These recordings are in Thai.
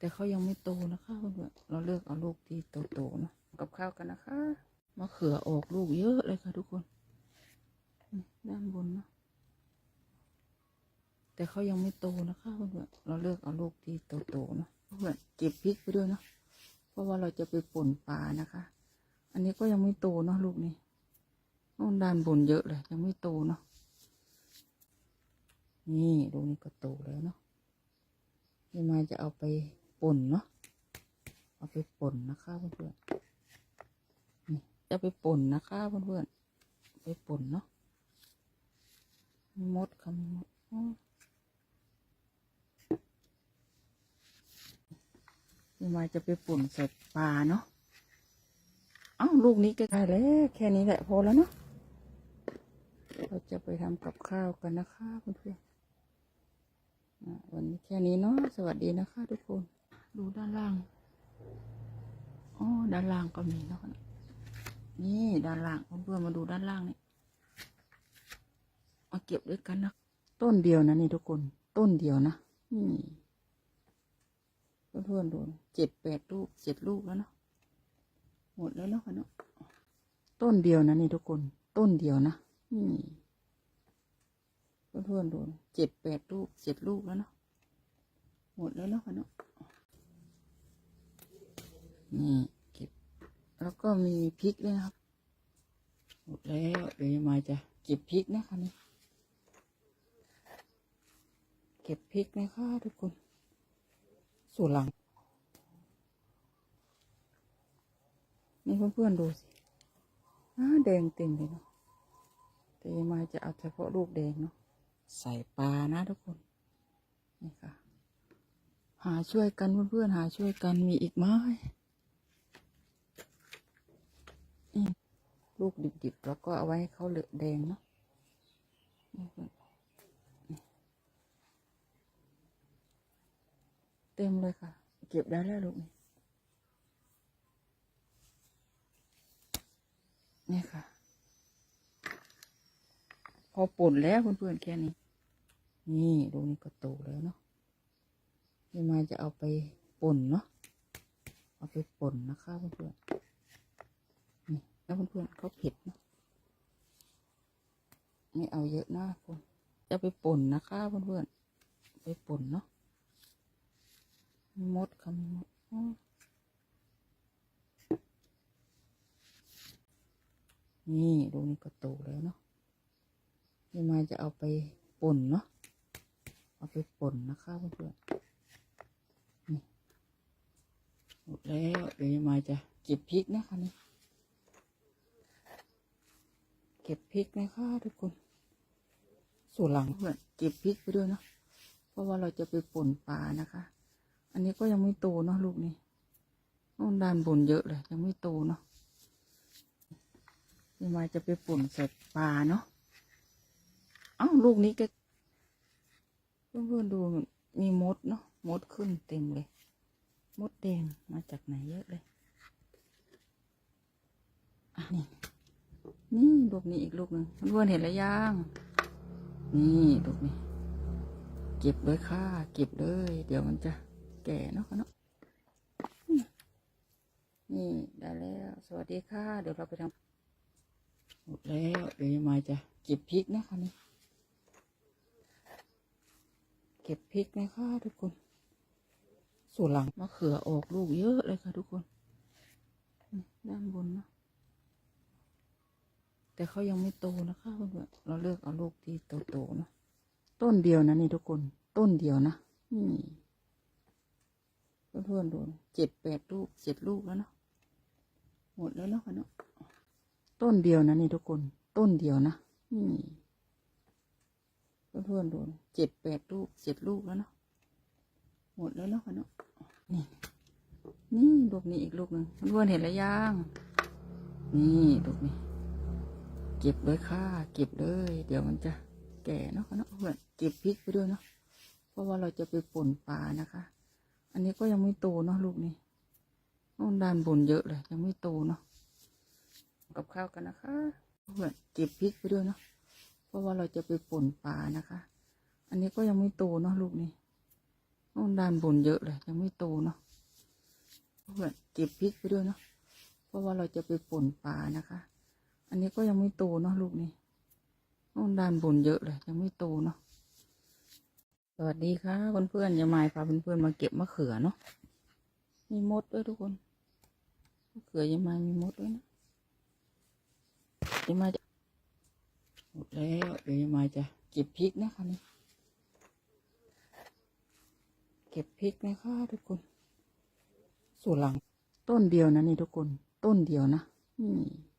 แต่เขายังไม่โตนะคะเพื่อนเราเลือกเอาลูกที่โตๆนะกับข้าวกันนะคะมะเขือออกลูกเยอะเลยค่ะทุกคนด้านบนเนาะแต่เขายังไม่โตนะคะเพื่อนเราเลือกเอาลูกที่โตๆนะเพื่อนเก็บพริกไปด้วยเนาะเพราะว่าเราจะไปป่นปลานะคะ อันนี้ก็ยังไม่โตเนาะลูกนี้นู่นด้านบนเยอะเลย ยังไม่โตเนาะนี่ลูกนี้ก็โตแล้วเนาะนี่มาจะเอาไป ป่นเนาะเอาไปป่นนะคะเพื่อนๆนี่จะไปป่นนะคะเพื่อนๆไปป่นเนาะมดค่ะมีมดนี่มาจะไปป่นใส่ปลาเนาะเอ้าลูกนี้ก็ได้แล้ว แค่นี้แหละพอแล้วเนาะเราจะไปทำกับข้าวกันนะคะเพื่อนๆอ่าวันนี้แค่นี้เนาะสวัสดีนะคะทุกคน ดูด้านล่างอ๋อด้านล่างก็มีเนาะนี่ด้านล่างเพื่อนมาดูด้านล่างนี่มาเก็บด้วยกันนะต้นเดียวนะนี่ทุกคน ต้นเดียวนะนี่เพื่อนๆดูเจ็ดแปดลูกเจ็ดลูกแล้วเนาะหมดแล้วเนาะค่ะเนาะต้นเดียวนะนี่ทุกคน ต้นเดียวนะนี่เพื่อนๆดูเจ็ดแปดลูกเจ็ดลูกแล้วเนาะหมดแล้วเนาะค่ะเนาะ นี่เก็บ แล้วก็มีพริกด้วยนะครับ หมดแล้วเดี๋ยวยายมาจะเก็บพริกนะคะนี่เก็บพริกนะคะทุกคนส่วนหลัง นี่เพื่อนๆดูสิอ้าแดงเต็มเลยเนาะแต่ยมายจะเอาเฉพาะลูกแดงเนาะใส่ปลานะทุกคน นี่ค่ะ หาช่วยกันเพื่อนๆหาช่วยกันมีอีกไหมนี่ ลูกดิบๆ แล้วก็เอาไว้ให้เขาเหลือแดงเนาะเต็มเลยค่ะ เก็บได้แล้วลูกนี่นี่ค่ะ พอป่นแล้วเพื่อนๆแค่นี้ นี่ลูกนี้ก็โตแล้วเนาะนี่มาจะเอาไปป่นเนาะ เอาไปป่นนะคะเพื่อนๆนี่แล้วเพื่อนๆเขาเผ็ดเนาะไม่เอาเยอะนะคุณจะไป่นนะคะเพื่อนๆไปป่นเนาะมดค่ะมีมดอ้นี่ลูนี้ก็โตแล้วเนาะนี่มาจะเอาไปป่นเนาะเอาไปป่นนะคะเพื่อนๆนี่หมดแล้วเดี๋ยวมาจะเก็บพริกนะคะนี่เก็บพริกนะคะทุกคน ส่วนหลังเพื่อนเก็บพริกไปด้วยเนาะเพราะว่าเราจะไปป่นปลานะคะ อันนี้ก็ยังไม่โตเนาะลูกนี้นู่นด้านบนเยอะเลย ยังไม่โตเนาะนี่มาจะไปป่นใส่ปลาเนาะเอ้าลูกนี้ก็เพื่อนๆดูมีมดเนาะมดขึ้นเต็มเลย มดแดงมาจากไหนเยอะเลยอะนี่นี่ลูกนี้อีกลูกหนึ่งเพื่อนเห็นแล้วยัง นี่ลูกนี้เก็บเลยค่ะ เก็บเลย เดี๋ยวมันจะแก่เนาะเนาะนี่ได้แล้ว สวัสดีค่ะ เดี๋ยวเราไปทำหมดแล้วเดี๋ยวมาจะเก็บพริกนะคะนี่เก็บพริกนะคะทุกคนส่วนหลังมะเขือออกลูกเยอะเลยค่ะทุกคน ด้านบนเนาะ แต่เขายังไม่โตนะคะเพื่อนๆเราเลือกเอาลูกที่โตๆนะต้นเดียวนะนี่ทุกคนต้นเดียวนะนี่เพื่อนๆดูเจ็ดแปดลูกเจ็ดลูกแล้วเนาะหมดแล้วเนาะค่ะเนาะต้นเดียวนะนี่ทุกคนต้นเดียวนะนี่เพื่อนๆดูเจ็ดแปดลูกเจ็ดลูกแล้วเนาะหมดแล้วเนาะค่ะเนาะนี่นี่ลูกนี้อีกลูกหนึ่งเพื่อนๆเห็นแล้วยังนี่ลูกนี้ เก็บเลยค่ะ เก็บเลย เดี๋ยวมันจะแก่เนาะเนาะเพื่อนเก็บพริกไปด้วยเนาะเพราะว่าเราจะไปป่นปลานะคะ อันนี้ก็ยังไม่โตเนาะลูกนี้นู่นด้านบนเยอะเลย ยังไม่โตเนาะกับข้าวกันนะคะเพื่อนเก็บพริกไปด้วยเนาะเพราะว่าเราจะไปป่นปลานะคะ อันนี้ก็ยังไม่โตเนาะลูกนี้นู่อ้ด้านบนเยอะเลย ยังไม่โตเนาะเพื่อนเก็บพริกไปด้วยเนาะเพราะว่าเราจะไปป่นปลานะคะ อันนี้ก็ยังไม่โตเนาะลูกนี่อ้ด้านบนเยอะเลย ยังไม่โตเนาะสวัสดีค่ะเพื่อนๆอย่ามาพาเพื่อนๆมาเก็บมะเขือเนาะมีมดด้วยทุกคนมะเขือยายมามีมดด้วยนะยายมาจะหมดแล้วเดี๋ยวยายมาจะเก็บพริกนะคะนี่เก็บพริกนะคะทุกคนส่วนหลังต้นเดียวนะนี่ทุกคน ต้นเดียวนะนี่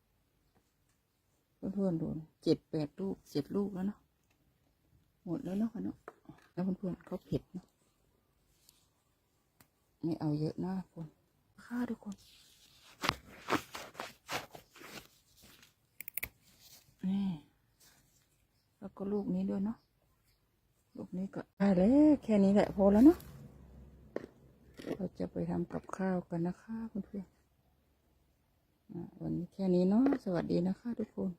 เพื่อนๆดูนะเจ็ดแปดลูกเจ็ดลูกแล้วเนาะหมดแล้วเนาะค่ะเนาะแล้วเพื่อนๆเขาเผ็ดเนาะไม่เอาเยอะนะทุกคนค่าทุกคนนี่แล้วก็ลูกนี้ด้วยเนาะลูกนี้ก็ได้แล้วแค่นี้แหละพอแล้วเนาะเราจะไปทำกับข้าวกันนะคะเพื่อนๆอะวันนี้แค่นี้เนาะสวัสดีนะคะทุกคน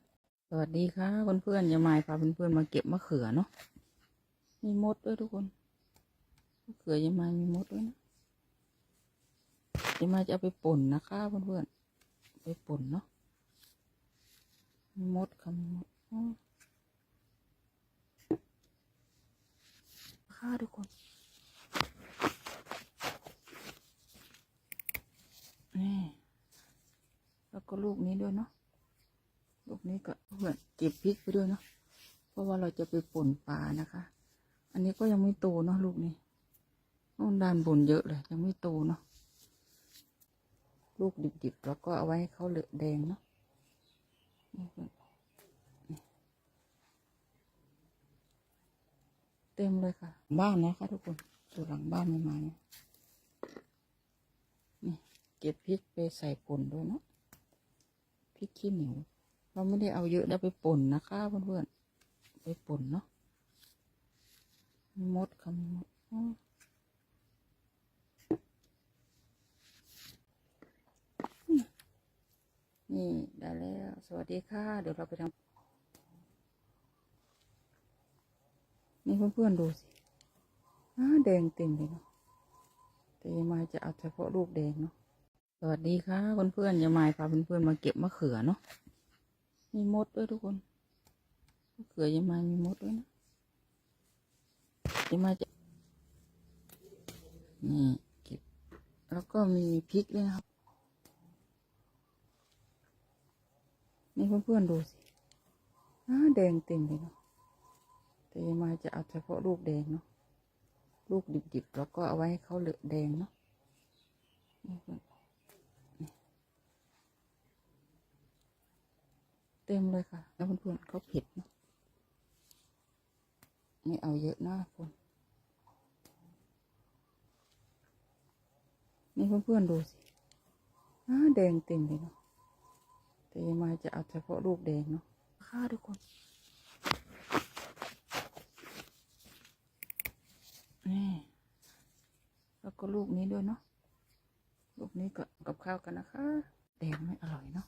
สวัสดีค่ะเพื่อนๆย่ามาพาเพื่อนๆมาเก็บมะเขือเนาะมีมดด้วยทุกคนมะเขือยายมามีมดด้วยนะยายมาจะเอาไปป่นนะคะเพื่อนๆไปป่นเนาะมีมดค่ะมีมดค่ะทุกคนนี่แล้วก็ลูกนี้ด้วยเนาะ ลูกนี้ก็เพื่อนเก็บพริกไปด้วยเนาะเพราะว่าเราจะไปป่นปลานะคะ อันนี้ก็ยังไม่โตเนาะลูกนี้อ้ด้านบนเยอะเลย ยังไม่โตเนาะลูกดิบๆแล้วก็เอาไว้ให้เขาเหลือแดงเนาะเต็มเลยค่ะ บ้านนะคะทุกคนอยู่หลังบ้านไม่มาเนี่ยนี่เก็บพริกไปใส่ป่นด้วยเนาะพริกขี้เหนียว เราไม่ได้เอาเยอะแล้วไปป่นนะคะเพื่อนๆไปป่นเนาะมดค่ะมีมดนี่ได้แล้ว สวัสดีค่ะ เดี๋ยวเราไปทำนี่เพื่อนๆดูสิอ้าแดงเต็มเลยเนาะแต่ยายมายจะเอาเฉพาะลูกแดงเนาะสวัสดีค่ะเพื่อนๆยายมายพาเพื่อนๆมาเก็บมะเขือเนาะ มีมดด้วยทุกคนเขือยามามีมดด้วยนะยามาจะนี่เก็บ แล้วก็มีพริกด้วยนะครับ นี่เพื่อนๆดูสิแดงเต็มเลยเนาะแต่ยามาจะเอาเฉพาะลูกแดงเนาะ ลูกดิบๆ แล้วก็เอาไว้ให้เขาเหลือแดงเนาะนี่เพื่อนนี่เต็มเลยค่ะ แล้วเพื่อนๆเขาเผ็ดเนาะไม่เอาเยอะนะคนนี่เพื่อนๆดูสิอ้าแดงเต็มเลยเนาะแต่ยังมาจะเอาเฉพาะลูกแดงเนาะค่าทุกคนนี่แล้วก็ลูกนี้ด้วยเนาะลูกนี้ก็กับข้าวกันนะคะ แดงไม่อร่อยเนาะ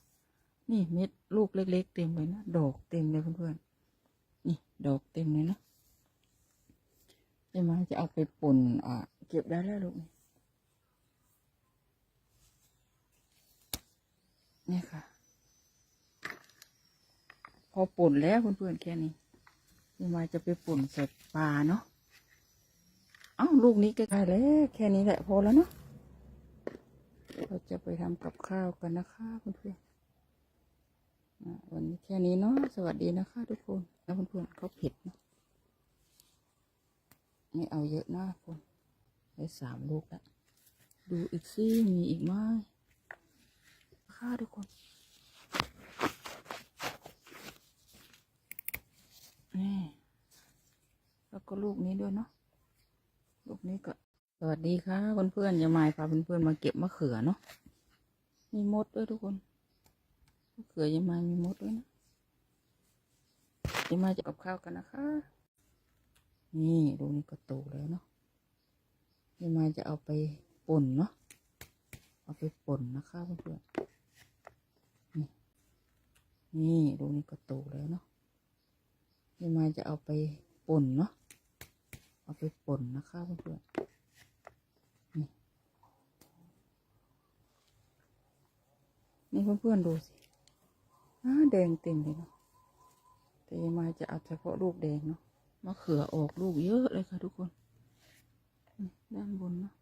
นี่เม็ดลูกเล็ก ๆ เต็มเลยนะ ดอกเต็มเลยเพื่อนๆ นี่ดอกเต็มเลยนะเดี๋ยวมาจะเอาไปปุ่นอ่าเก็บได้แล้วลูกนี่นี่ค่ะ พอปุ่นแล้วเพื่อนๆแค่นี้เดี๋ยวมาจะไปปุ่นใส่ปลาเนาะเอ้าลูกนี้ก็ได้แล้วแค่นี้แหละพอแล้วเนาะเราจะไปทำกับข้าวกันนะคะเพื่อนๆ วันนี้แค่นี้เนาะสวัสดีนะคะทุกคนแล้วเพื่อนๆเขาผ็ดเนาะไม่เอาเยอะนะคนได้สามลูกแล้วดูอีกซิมีอีกไหมค่ะทุกคนนี่แล้วก็ลูกนี้ด้วยเนาะลูกนี้ก็สวัสดีค่ะเพื่อนๆอย่ามาพาเพื่อนๆมาเก็บมะเขือเนาะมีมดด้วยทุกคน เขือยายมามีมดด้วยนะยายมาจะกับข้าวกันนะคะ นี่ดูนี่ก็โตแล้วเนาะยายมาจะเอาไปป่นเนาะ เอาไปป่นนะคะเพื่อนๆ นี่ดูนี่ก็โตแล้วเนาะยายมาจะเอาไปป่นเนาะ เอาไปป่นนะคะเพื่อนๆนี่เพื่อนๆดูสิ แดงเต็มเลยเนาะแต่ยายมาจะเอาเฉพาะลูกแดงเนาะมะเขือออกลูกเยอะเลยค่ะทุกคน ด้านบนเนาะ